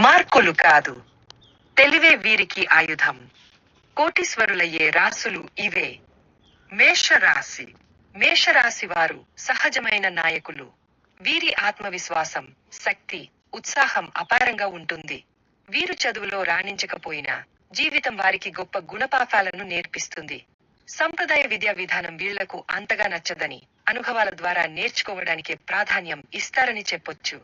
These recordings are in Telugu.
మార్కులు కాదు. తెలివే వీరికి ఆయుధం. కోటీశ్వరులయ్యే రాసులు ఇవే. మేషరాశి. మేషరాశి వారు సహజమైన నాయకులు. వీరి ఆత్మవిశ్వాసం శక్తి ఉత్సాహం అపారంగా ఉంటుంది. వీరు చదువులో రాణించకపోయినా జీవితం వారికి గొప్ప గుణపాఠాలను నేర్పిస్తుంది. సంప్రదాయ విద్యా విధానం వీళ్ళకు అంతగా నచ్చదని అనుభవాల ద్వారా నేర్చుకోవడానికే ప్రాధాన్యం ఇస్తారని చెప్పొచ్చు.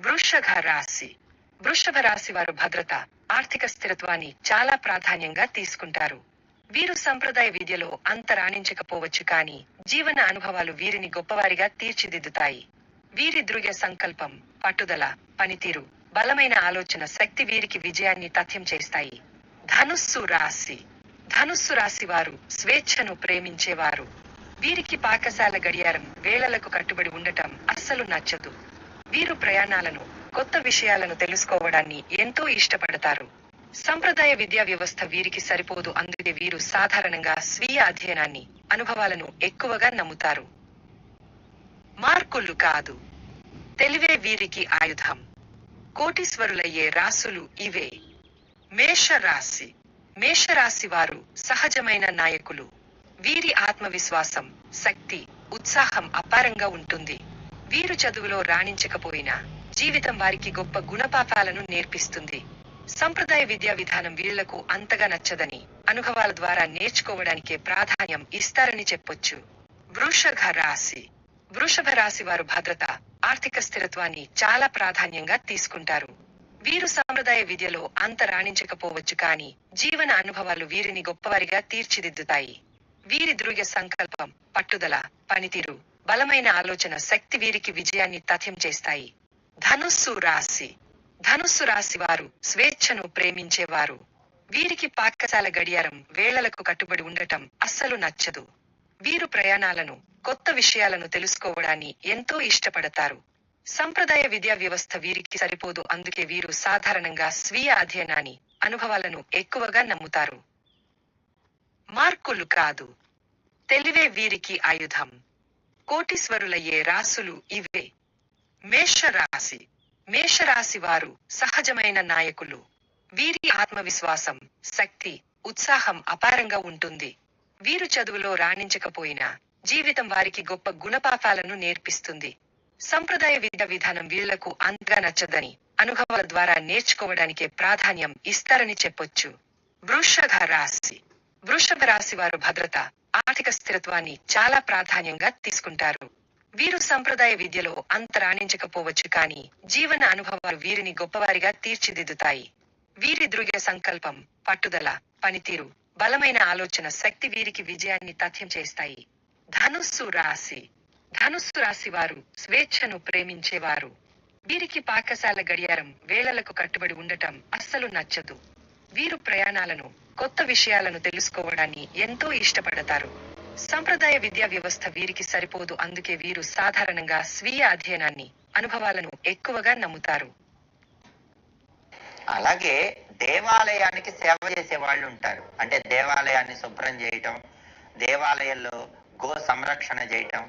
వృషభ రాశి. వృషభ రాశి వారు భద్రత ఆర్థిక స్థిరత్వాన్ని చాలా ప్రాధాన్యంగా తీసుకుంటారు. వీరు సంప్రదాయ విద్యలో అంత రాణించకపోవచ్చు కానీ జీవన అనుభవాలు వీరిని గొప్పవారిగా తీర్చిదిద్దుతాయి. వీరి దృఢ సంకల్పం పట్టుదల పనితీరు బలమైన ఆలోచన శక్తి వీరికి విజయాన్ని తథ్యం చేస్తాయి. ధనుస్సు రాశి. ధనుస్సు రాశి వారు స్వేచ్ఛను ప్రేమించేవారు. వీరికి పాకశాల గడియారం వేళలకు కట్టుబడి ఉండటం అస్సలు నచ్చదు. వీరు ప్రయాణాలను కొత్త విషయాలను తెలుసుకోవడాన్ని ఎంతో ఇష్టపడతారు. సంప్రదాయ విద్యా వ్యవస్థ వీరికి సరిపోదు అందుకే వీరు సాధారణంగా స్వీయ అధ్యయనాన్ని అనుభవాలను ఎక్కువగా నమ్ముతారు. మార్కులు కాదు. తెలివే వీరికి ఆయుధం. కోటీశ్వరులయ్యే రాసులు ఇవే. మేషరాశి. మేషరాశి వారు సహజమైన నాయకులు. వీరి ఆత్మవిశ్వాసం శక్తి ఉత్సాహం అపారంగా ఉంటుంది. వీరు చదువులో రాణించకపోయినా జీవితం వారికి గొప్ప గుణపాఠాలను నేర్పిస్తుంది. సంప్రదాయ విద్యా విధానం వీళ్ళకు అంతగా నచ్చదని అనుభవాల ద్వారా నేర్చుకోవడానికే ప్రాధాన్యం ఇస్తారని చెప్పొచ్చు. వృషభ రాశి. వృషభ రాశి వారు భద్రత ఆర్థిక స్థిరత్వాన్ని చాలా ప్రాధాన్యంగా తీసుకుంటారు. వీరు సాంప్రదాయ విద్యలో అంత రాణించకపోవచ్చు కానీ జీవన అనుభవాలు వీరిని గొప్పవారిగా తీర్చిదిద్దుతాయి. వీరి దృఢ సంకల్పం పట్టుదల పనితీరు బలమైన ఆలోచన శక్తి వీరికి విజయాన్ని తథ్యం చేస్తాయి. ధనుస్సు రాశి. ధనుస్సు రాశి వారు స్వేచ్ఛను ప్రేమించేవారు. వీరికి పాకశాల గడియారం వేళలకు కట్టుబడి ఉండటం అస్సలు నచ్చదు. వీరు ప్రయాణాలను కొత్త విషయాలను తెలుసుకోవడాన్ని ఎంతో ఇష్టపడతారు. సంప్రదాయ విద్యా వ్యవస్థ వీరికి సరిపోదు అందుకే వీరు సాధారణంగా స్వీయ అధ్యయనాన్ని అనుభవాలను ఎక్కువగా నమ్ముతారు. మార్కులు కాదు. తెలివే వీరికి ఆయుధం. కోటీశ్వరులయ్యే రాసులు ఇవే. మేషరాశి. మేషరాశి వారు సహజమైన నాయకులు. వీరి ఆత్మవిశ్వాసం శక్తి ఉత్సాహం అపారంగా ఉంటుంది. వీరు చదువులో రాణించకపోయినా జీవితం వారికి గొప్ప గుణపాఠాలను నేర్పిస్తుంది. సంప్రదాయ విద్య విధానం వీళ్ళకు అంతగా నచ్చదని అనుభవాల ద్వారా నేర్చుకోవడానికే ప్రాధాన్యం ఇస్తారని చెప్పొచ్చు. వృషభ రాశి. వృషభ రాశి వారు భద్రత ఆర్థిక స్థిరత్వాన్ని చాలా ప్రాధాన్యంగా తీసుకుంటారు. వీరు సంప్రదాయ విద్యలో అంత రాణించకపోవచ్చు కానీ జీవన అనుభవాలు వీరిని గొప్పవారిగా తీర్చిదిద్దుతాయి. వీరి దృఢ సంకల్పం పట్టుదల పనితీరు బలమైన ఆలోచన శక్తి వీరికి విజయాన్ని తథ్యం చేస్తాయి. ధనుస్సు రాశి. ధనుస్సు రాశి వారు స్వేచ్ఛను ప్రేమించేవారు. వీరికి పాకశాల గడియారం వేళలకు కట్టుబడి ఉండటం అస్సలు నచ్చదు. వీరు ప్రయాణాలను కొత్త విషయాలను తెలుసుకోవడాన్ని ఎంతో ఇష్టపడతారు. సంప్రదాయ విద్యా వ్యవస్థ వీరికి సరిపోదు. అందుకే వీరు సాధారణంగా స్వీయ అధ్యయనాన్ని అనుభవాలను ఎక్కువగా నమ్ముతారు. అలాగే దేవాలయానికి సేవ చేసే వాళ్ళు ఉంటారు. అంటే దేవాలయాన్ని శుభ్రం చేయటం దేవాలయంలో గో సంరక్షణ చేయటం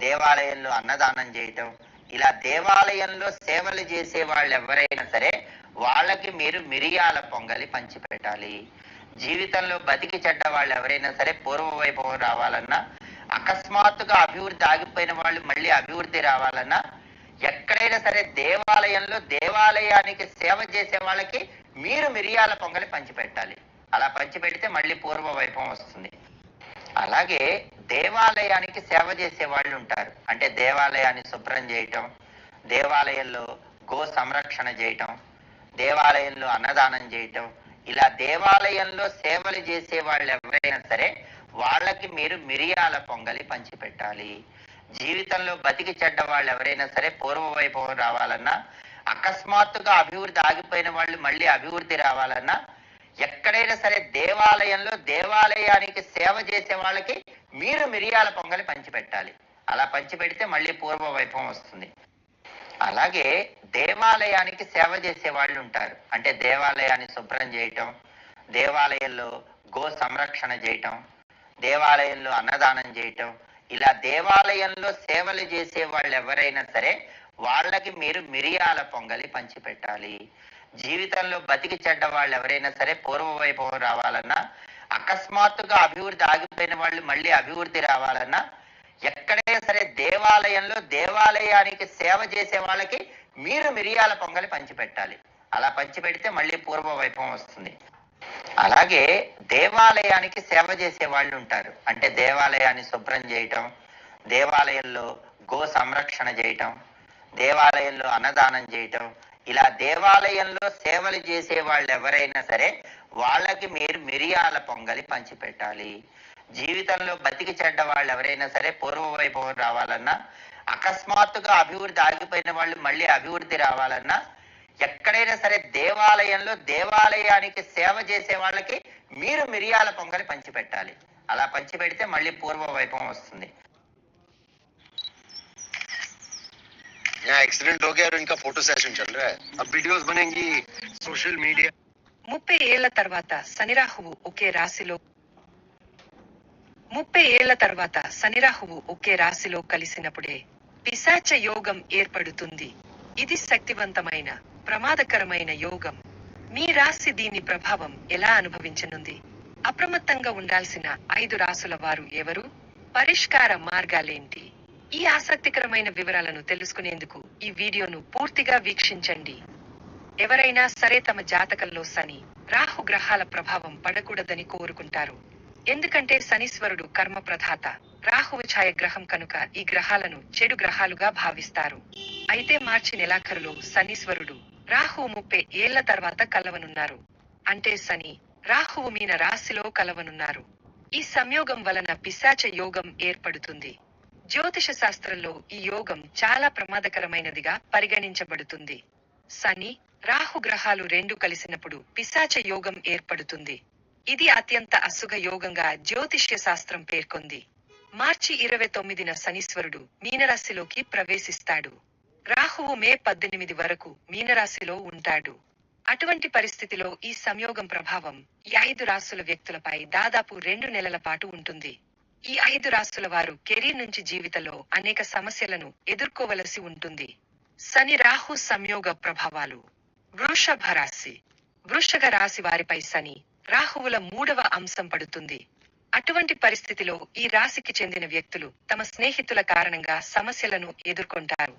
దేవాలయంలో అన్నదానం చేయటం ఇలా దేవాలయంలో సేవలు చేసే వాళ్ళు ఎవరైనా సరే వాళ్ళకి మీరు మిరియాల పొంగలి పంచిపెట్టాలి. జీవితంలో బతికి చెడ్డ వాళ్ళు ఎవరైనా సరే పూర్వ వైభవం రావాలన్నా అకస్మాత్తుగా అభివృద్ధి ఆగిపోయిన వాళ్ళు మళ్ళీ అభివృద్ధి రావాలన్నా ఎక్కడైనా సరే దేవాలయంలో దేవాలయానికి సేవ చేసే వాళ్ళకి మీరు మిరియాల పొంగలి పంచిపెట్టాలి. అలా పంచిపెడితే మళ్ళీ పూర్వ వైభవం వస్తుంది. అలాగే దేవాలయానికి సేవ చేసే వాళ్ళు ఉంటారు. అంటే దేవాలయాన్ని శుభ్రం చేయటం దేవాలయంలో గో సంరక్షణ చేయటం దేవాలయంలో అన్నదానం చేయటం ఇలా దేవాలయంలో సేవలు చేసే వాళ్ళు ఎవరైనా సరే వాళ్ళకి మీరు మిరియాల పొంగలి పంచిపెట్టాలి. జీవితంలో బతికి చెడ్డ వాళ్ళు ఎవరైనా సరే పూర్వ వైభవం రావాలన్నా అకస్మాత్తుగా అభివృద్ధి ఆగిపోయిన వాళ్ళు మళ్ళీ అభివృద్ధి రావాలన్నా ఎక్కడైనా సరే దేవాలయంలో దేవాలయానికి సేవ చేసే వాళ్ళకి మీరు మిరియాల పొంగలి పంచిపెట్టాలి. అలా పంచిపెడితే మళ్ళీ పూర్వ వైభవం వస్తుంది. అలాగే దేవాలయానికి సేవ చేసే వాళ్ళు ఉంటారు అంటే దేవాలయాన్ని శుభ్రం చేయటం దేవాలయంలో గో సంరక్షణ చేయటం దేవాలయంలో అన్నదానం చేయటం ఇలా దేవాలయంలో సేవలు చేసే వాళ్ళు ఎవరైనా సరే వాళ్ళకి మీరు మిరియాల పొంగలి పంచిపెట్టాలి. జీవితంలో బతికి చెడ్డ వాళ్ళు ఎవరైనా సరే పూర్వ వైభవం రావాలన్నా అకస్మాత్తుగా అభివృద్ధి ఆగిపోయిన వాళ్ళు మళ్ళీ అభివృద్ధి రావాలన్నా ఎక్కడైనా సరే దేవాలయంలో దేవాలయానికి సేవ చేసే వాళ్ళకి మీరు మిరియాల పొంగలి పంచిపెట్టాలి. అలా పంచిపెడితే మళ్ళీ పూర్వ వైభవం వస్తుంది. అలాగే దేవాలయానికి సేవ చేసే వాళ్ళు ఉంటారు. అంటే దేవాలయాన్ని శుభ్రం చేయటం దేవాలయంలో గో సంరక్షణ చేయటం దేవాలయంలో అన్నదానం చేయటం ఇలా దేవాలయంలో సేవలు చేసే వాళ్ళు ఎవరైనా సరే వాళ్ళకి మీరు మిరియాల పొంగలి పంచిపెట్టాలి. జీవితంలో బతికి చెడ్డ వాళ్ళు ఎవరైనా సరే పూర్వ వైభవం రావాలన్నా అకస్మాత్తుగా అభివృద్ధి ఆగిపోయిన వాళ్ళు మళ్ళీ అభివృద్ధి రావాలన్నా ఎక్కడైనా సరే దేవాలయంలో దేవాలయానికి సేవ చేసే వాళ్ళకి మీరు మిరియాల పొంగలి పంచిపెట్టాలి అలా పంచిపెడితే మళ్ళీ పూర్వ వైభవం వస్తుంది यहाँ एक्सीडेंट हो गया और इनका फोटो सेशन चल रहा है अब वीडियोस बनेंगी सोशल मीडिया ముప్పై ఏళ్ల తర్వాత శనిరాహువు ఒకే రాశిలో ముప్పై ఏళ్ళ తర్వాత శనిరాహువు ఒకే రాశిలో కలిసినప్పుడే పిశాచ యోగం ఏర్పడుతుంది. ఇది శక్తివంతమైన ప్రమాదకరమైన యోగం. మీ రాశి దీని ప్రభావం ఎలా అనుభవించనుంది? అప్రమత్తంగా ఉండాల్సిన ఐదు రాసుల వారు ఎవరు? పరిష్కార మార్గాలేంటి? ఈ ఆసక్తికరమైన వివరాలను తెలుసుకునేందుకు ఈ వీడియోను పూర్తిగా వీక్షించండి. ఎవరైనా సరే తమ జాతకంలో శని రాహు గ్రహాల ప్రభావం పడకూడదని కోరుకుంటారు. ఎందుకంటే శనీశ్వరుడు కర్మ ప్రధాత రాహువు ఛాయ గ్రహం కనుక ఈ గ్రహాలను చెడు గ్రహాలుగా భావిస్తారు. అయితే మార్చి నెలాఖరులో శనీశ్వరుడు రాహువు ముప్పై ఏళ్ళ తర్వాత కలవనున్నారు. అంటే శని రాహువు మీన రాశిలో కలవనున్నారు. ఈ సంయోగం వలన పిశాచ యోగం ఏర్పడుతుంది. జ్యోతిష శాస్త్రంలో ఈ యోగం చాలా ప్రమాదకరమైనదిగా పరిగణించబడుతుంది. శని రాహు గ్రహాలు రెండు కలిసినప్పుడు పిశాచ యోగం ఏర్పడుతుంది. ఇది అత్యంత అసుగ యోగంగా జ్యోతిష్య శాస్త్రం పేర్కొంది. మార్చి ఇరవై తొమ్మిదిన శనీశ్వరుడు మీనరాశిలోకి ప్రవేశిస్తాడు. రాహువు మే పద్దెనిమిది వరకు మీనరాశిలో ఉంటాడు. అటువంటి పరిస్థితిలో ఈ సంయోగం ప్రభావం ఈ ఐదు రాసుల వ్యక్తులపై దాదాపు రెండు నెలల పాటు ఉంటుంది. ఈ ఐదు రాసుల వారు కెరీర్ నుంచి జీవితంలో అనేక సమస్యలను ఎదుర్కోవలసి ఉంటుంది. శని రాహు సంయోగ ప్రభావాలు. వృషభ రాశి. వృషభ రాశి వారిపై శని రాహువుల మూడవ అంశం పడుతుంది. అటువంటి పరిస్థితిలో ఈ రాశికి చెందిన వ్యక్తులు తమ స్నేహితుల కారణంగా సమస్యలను ఎదుర్కొంటారు.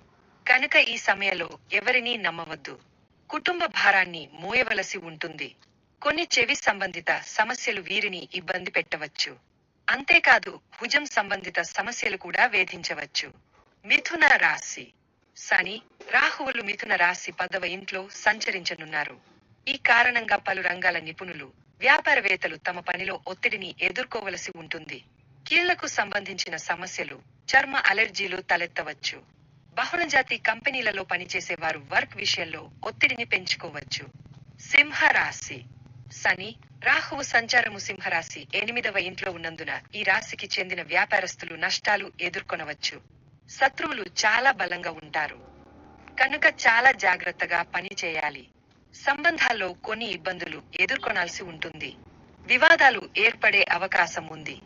కనుక ఈ సమయంలో ఎవరినీ నమ్మవద్దు. కుటుంబ భారాన్ని మోయవలసి ఉంటుంది. కొన్ని చెవి సంబంధిత సమస్యలు వీరిని ఇబ్బంది పెట్టవచ్చు. అంతేకాదు భుజం సంబంధిత సమస్యలు కూడా వేధించవచ్చు. మిథున రాశి. శని రాహువులు మిథున రాశి పదవ ఇంట్లో సంచరించనున్నారు. ఈ కారణంగా పలు రంగాల నిపుణులు వ్యాపారవేత్తలు తమ పనిలో ఒత్తిడిని ఎదుర్కోవలసి ఉంటుంది. కీళ్ళకు సంబంధించిన సమస్యలు చర్మ అలెర్జీలు తలెత్తవచ్చు. బహుళజాతి కంపెనీలలో పనిచేసే వారు వర్క్ విషయంలో ఒత్తిడిని పెంచుకోవచ్చు. సింహరాశి. శని రాహువు సంచారము సింహరాశి ఎనిమిదవ ఇంట్లో ఉన్నందున ఈ రాశికి చెందిన వ్యాపారస్తులు నష్టాలు ఎదుర్కొనవచ్చు. శత్రువులు చాలా బలంగా ఉంటారు. కనుక చాలా జాగ్రత్తగా పని చేయాలి సంబంధాల్లో కొన్ని ఇబ్బందులు ఎదుర్కొనాల్సి ఉంటుంది. వివాదాలు ఏర్పడే అవకాశం ఉంది.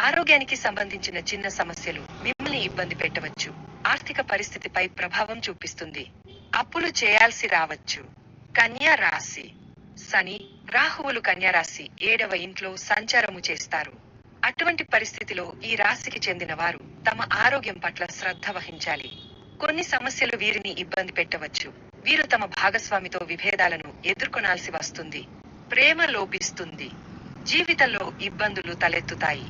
ఆరోగ్యానికి సంబంధించిన చిన్న సమస్యలు మిమ్మల్ని ఇబ్బంది పెట్టవచ్చు. ఆర్థిక పరిస్థితిపై ప్రభావం చూపిస్తుంది. అప్పులు చేయాల్సి రావచ్చు. కన్యా రాశి. శని రాహువులు కన్యా రాశి ఏడవ ఇంట్లో సంచారము చేస్తారు. అటువంటి పరిస్థితిలో ఈ రాశికి చెందిన వారు తమ ఆరోగ్యం పట్ల శ్రద్ధ వహించాలి. కొన్ని సమస్యలు వీరిని ఇబ్బంది పెట్టవచ్చు. వీరు తమ భాగస్వామితో విభేదాలను ఎదుర్కొనాల్సి వస్తుంది. ప్రేమ లోపిస్తుంది. జీవితంలో ఇబ్బందులు తలెత్తుతాయి.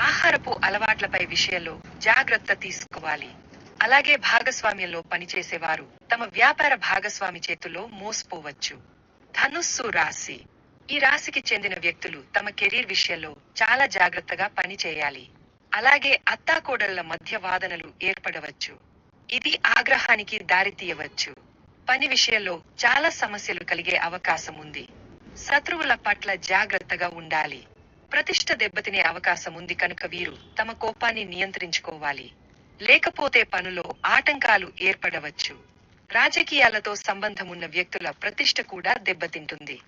ఆహారపు అలవాట్లపై విషయంలో జాగ్రత్త తీసుకోవాలి. అలాగే భాగస్వామ్యంలో పనిచేసేవారు తమ వ్యాపార భాగస్వామి చేతుల్లో మోసపోవచ్చు. ధనుస్సు రాశి. ఈ రాశికి చెందిన వ్యక్తులు తమ కెరీర్ విషయంలో చాలా జాగ్రత్తగా పనిచేయాలి. అలాగే అత్తాకోడళ్ళ మధ్య వాదనలు ఏర్పడవచ్చు. ఇది ఆగ్రహానికి దారితీయవచ్చు. పని విషయంలో చాలా సమస్యలు కలిగే అవకాశం ఉంది. శత్రువుల పట్ల జాగ్రత్తగా ఉండాలి. ప్రతిష్ట దెబ్బతినే అవకాశం ఉంది కనుక వీరు తమ కోపాన్ని నియంత్రించుకోవాలి. లేకపోతే పనులో ఆటంకాలు ఏర్పడవచ్చు. రాజకీయాలతో సంబంధం ఉన్న వ్యక్తుల ప్రతిష్ట కూడా దెబ్బతింటుంది.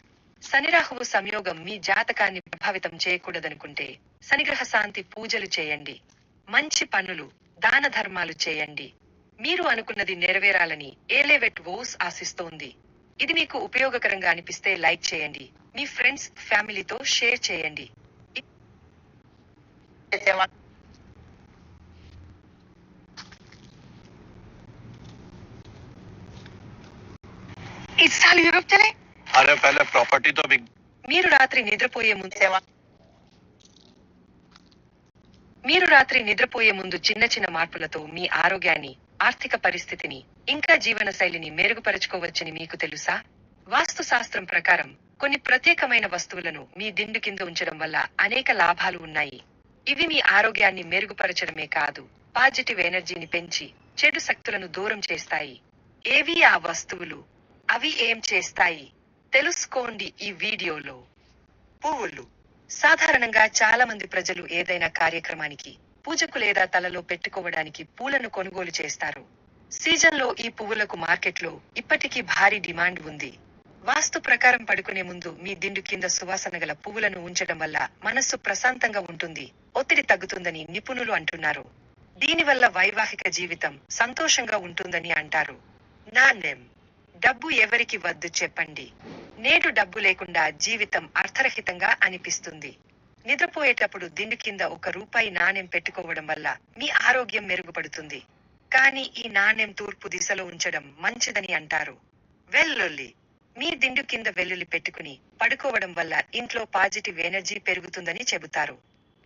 శనిరాహువు సంయోగం మీ జాతకాన్ని ప్రభావితం చేయకూడదనుకుంటే శనిగ్రహ శాంతి పూజలు చేయండి. మంచి పనులు దాన ధర్మాలు చేయండి. మీరు అనుకున్నది నెరవేరాలని ఏలేవెట్ వోస్ ఆశిస్తోంది. ఇది మీకు ఉపయోగకరంగా అనిపిస్తే లైక్ చేయండి. మీ ఫ్రెండ్స్ ఫ్యామిలీతో షేర్ చేయండి. మీరు రాత్రి నిద్రపోయే ముందు మీరు రాత్రి నిద్రపోయే ముందు చిన్న చిన్న మార్పులతో మీ ఆరోగ్యాన్ని ఆర్థిక పరిస్థితిని ఇంకా జీవన శైలిని మెరుగుపరచుకోవచ్చని మీకు తెలుసా? వాస్తు శాస్త్రం ప్రకారం కొన్ని ప్రత్యేకమైన వస్తువులను మీ దిండు కింద ఉంచడం వల్ల అనేక లాభాలు ఉన్నాయి. ఇవి మీ ఆరోగ్యాన్ని మెరుగుపరచడమే కాదు పాజిటివ్ ఎనర్జీని పెంచి చెడు శక్తులను దూరం చేస్తాయి. ఏవి ఆ వస్తువులు? అవి ఏం చేస్తాయి? తెలుసుకోండి ఈ వీడియోలో. పువ్వులు. సాధారణంగా చాలా మంది ప్రజలు ఏదైనా కార్యక్రమానికి పూజకు లేదా తలలో పెట్టుకోవడానికి పూలను కొనుగోలు చేస్తారు. సీజన్లో ఈ పువ్వులకు మార్కెట్లో ఇప్పటికీ భారీ డిమాండ్ ఉంది. వాస్తు ప్రకారం పడుకునే ముందు మీ దిండు కింద సువాసన గల పువ్వులను ఉంచడం వల్ల మనస్సు ప్రశాంతంగా ఉంటుంది. ఒత్తిడి తగ్గుతుందని నిపుణులు అంటున్నారు. దీనివల్ల వైవాహిక జీవితం సంతోషంగా ఉంటుందని అంటారు. నాణ్యం. డబ్బు ఎవరికి వద్దు చెప్పండి. నేడు డబ్బు లేకుండా జీవితం అర్థరహితంగా అనిపిస్తుంది. నిద్రపోయేటప్పుడు దిండు కింద ఒక రూపాయి నాణ్యం పెట్టుకోవడం వల్ల మీ ఆరోగ్యం మెరుగుపడుతుంది. కానీ ఈ నాణ్యం తూర్పు దిశలో ఉంచడం మంచిదని అంటారు. వెల్లుల్లి. మీ దిండు కింద వెల్లుల్లి పెట్టుకుని పడుకోవడం వల్ల ఇంట్లో పాజిటివ్ ఎనర్జీ పెరుగుతుందని చెబుతారు.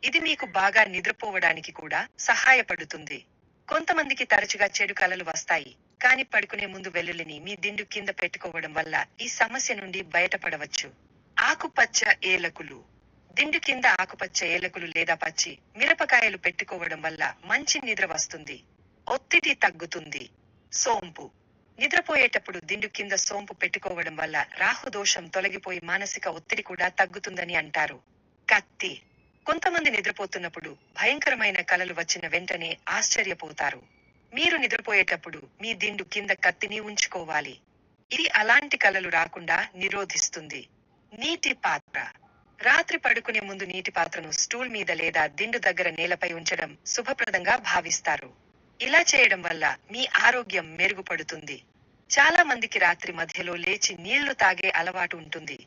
ఇది మీకు బాగా నిద్రపోవడానికి కూడా సహాయపడుతుంది. కొంతమందికి తరచుగా చెడు కలలు వస్తాయి. కాని పడుకునే ముందు వెల్లుల్లిని మీ దిండు కింద పెట్టుకోవడం వల్ల ఈ సమస్య నుండి బయటపడవచ్చు. ఆకుపచ్చ ఏలకులు. దిండు కింద ఆకుపచ్చ ఏలకులు లేదా పచ్చి మిరపకాయలు పెట్టుకోవడం వల్ల మంచి నిద్ర వస్తుంది. ఒత్తిడి తగ్గుతుంది. సోంపు. నిద్రపోయేటప్పుడు దిండు కింద సోంపు పెట్టుకోవడం వల్ల రాహుదోషం తొలగిపోయి మానసిక ఒత్తిడి కూడా తగ్గుతుందని అంటారు. కత్తి. కొంతమంది నిద్రపోతున్నప్పుడు భయంకరమైన కలలు వచ్చిన వెంటనే ఆశ్చర్యపోతారు. మీరు నిద్రపోయేటప్పుడు మీ దిండు కింద కత్తిని ఉంచుకోవాలి. ఇది అలాంటి కలలు రాకుండా నిరోధిస్తుంది. నీటి పాత్ర. రాత్రి పడుకునే ముందు నీటి పాత్రను స్టూల్ మీద లేదా దిండు దగ్గర నేలపై ఉంచడం శుభప్రదంగా భావిస్తారు. ఇలా చేయడం వల్ల మీ ఆరోగ్యం మెరుగుపడుతుంది. చాలా మందికి రాత్రి మధ్యలో లేచి నీళ్ళు తాగే అలవాటు ఉంటుంది.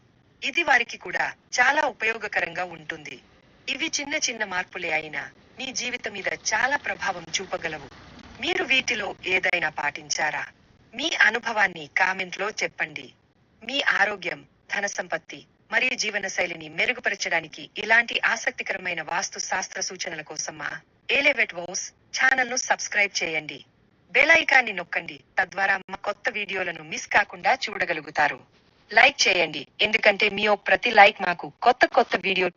ఇది వారికి కూడా చాలా ఉపయోగకరంగా ఉంటుంది. ఇవి చిన్న చిన్న మార్పులే అయినా మీ జీవితం మీద చాలా ప్రభావం చూపగలవు. మీరు వీటిలో ఏదైనా పాటించారా? మీ అనుభవాన్ని కామెంట్లో చెప్పండి. మీ ఆరోగ్యం ధన సంపత్తి మరియు జీవన శైలిని మెరుగుపరచడానికి ఇలాంటి ఆసక్తికరమైన వాస్తు శాస్త్ర సూచనల కోసం మా ఏలెవెట్ వోస్ ఛానల్ను సబ్స్క్రైబ్ చేయండి. బెలైకాన్ని నొక్కండి. తద్వారా మా కొత్త వీడియోలను మిస్ కాకుండా చూడగలుగుతారు. లైక్ చేయండి. ఎందుకంటే మీ ప్రతి లైక్ మాకు కొత్త కొత్త వీడియో